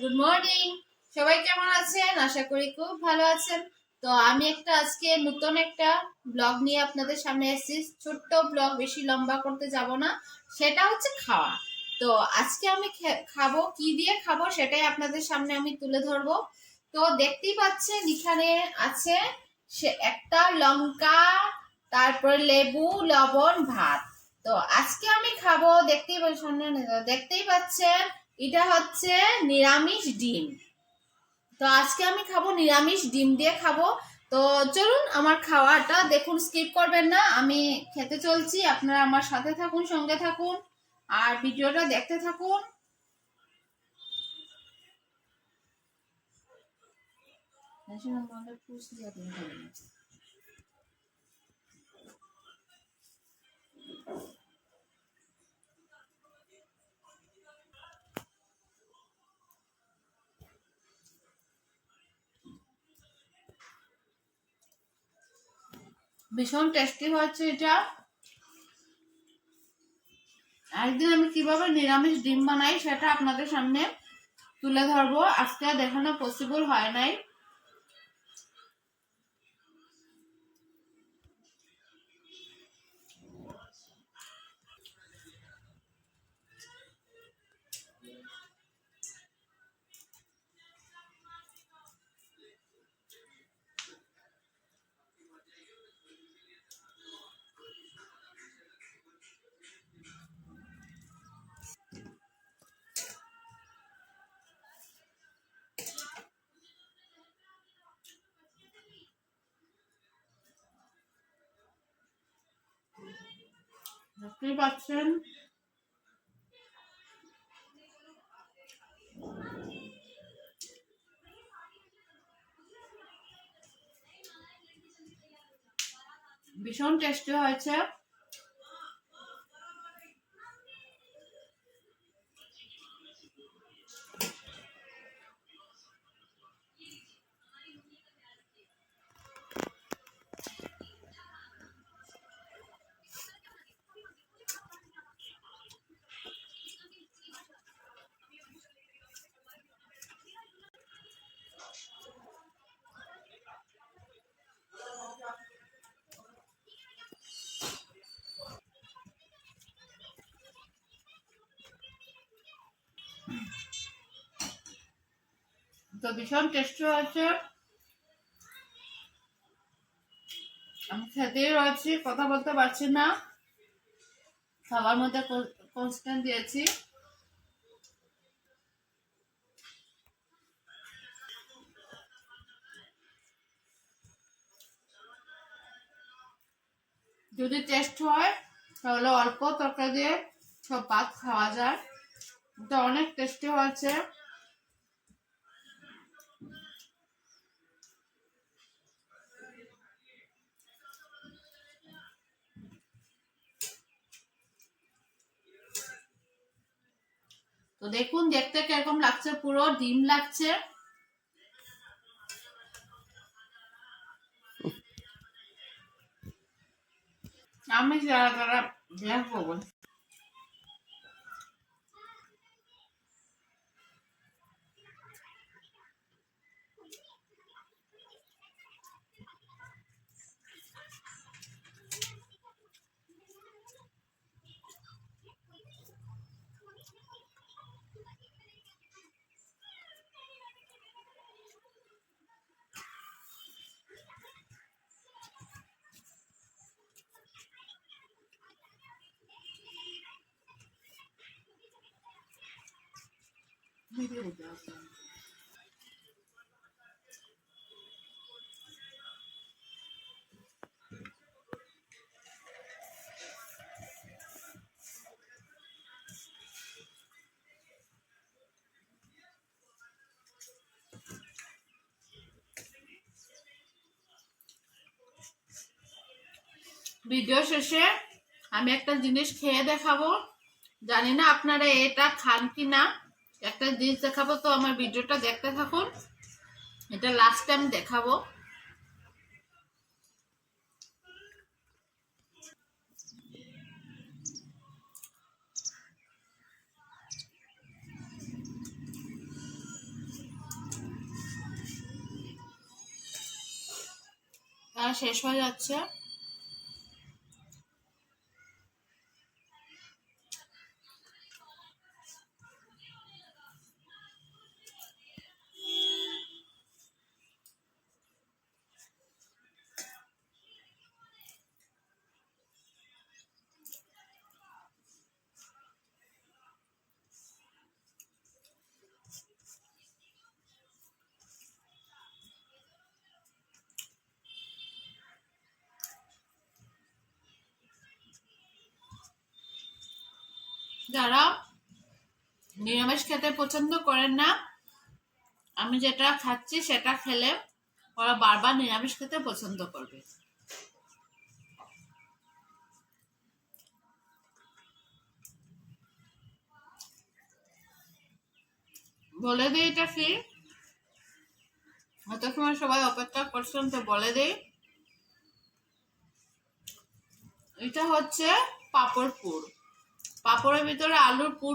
Good morning সবাই কেমন আছেন? আশা করি খুব ভালো আছেন। তো আমি একটা আজকে নতুন একটা ব্লগ নিয়ে আপনাদের সামনে এসেছি। ছোট্ট ব্লগ বেশি লম্বা করতে যাব না। সেটা হচ্ছে খাওয়া। তো আজকে আমি খাব, কি দিয়ে খাব সেটাই আপনাদের সামনে আমি তুলে ধরবো। তো দেখতেই পাচ্ছেন, এখানে আছে সে একটা লঙ্কা, তারপর লেবু, লবণ, ভাত। তো আজকে আমি খাব, দেখতেই দেখতেই পাচ্ছেন এটা হচ্ছে নিরামিষ ডিম। তো আজকে আমি খাব নিরামিষ ডিম দিয়ে খাব। তো চলুন আমার খাওয়াটা দেখুন স্কিপ করবেন না। আমি খেতে চলছি, আপনারা আমার সাথে থাকুন, সঙ্গে থাকুন, আর ভিডিওটা দেখতে থাকুন। ভীষণ টেস্টি হয়েছে এটা। একদিন আমি কীভাবে নিরামিষ ডিম বানাই সেটা আপনাদের সামনে তুলে ধরবো। আজকে দেখানো পসিবল হয় নাই। দেখতেই পাচ্ছেন। ভীষণ টেস্টি হয়েছে। তো ভীষণ টেস্টি হয়েছে। আমি খেতেই রয়েছি, কথা বলতে পারছি না। খাবার মধ্যে কনস্ট্যান্ট দিয়েছি। যদি টেস্ট হয়, তাহলে অল্প তরকারি দিয়ে সব ভাত খাওয়া যায়। এটা অনেক টেস্টি হয়েছে। তো দেখুন, দেখতে কীরকম লাগছে, পুরো ডিম লাগছে। আমি যারা যারা দেখব ভিডিও শেষে আমি একটা জিনিস খেয়ে দেখাবো। জানি না আপনারা এটা খান কি না একটা জিনিস দেখাবো তো, আমার ভিডিওটা দেখতে থাকুন। এটা লাস্ট টাইম দেখাবো। শেষ হয়ে যাচ্ছে। যারা নিরামিষ খেতে পছন্দ করেন না, আমি যেটা খাচ্ছি সেটা খেলে ওরা বারবার নিরামিষ খেতে পছন্দ করবে। বলে দিই এটা কি? এতক্ষণ সবাই অপেক্ষা করছেন তো বলে দিই। এটা হচ্ছে পাপড় পুর। পাপড়ের ভিতরে আলুর পুর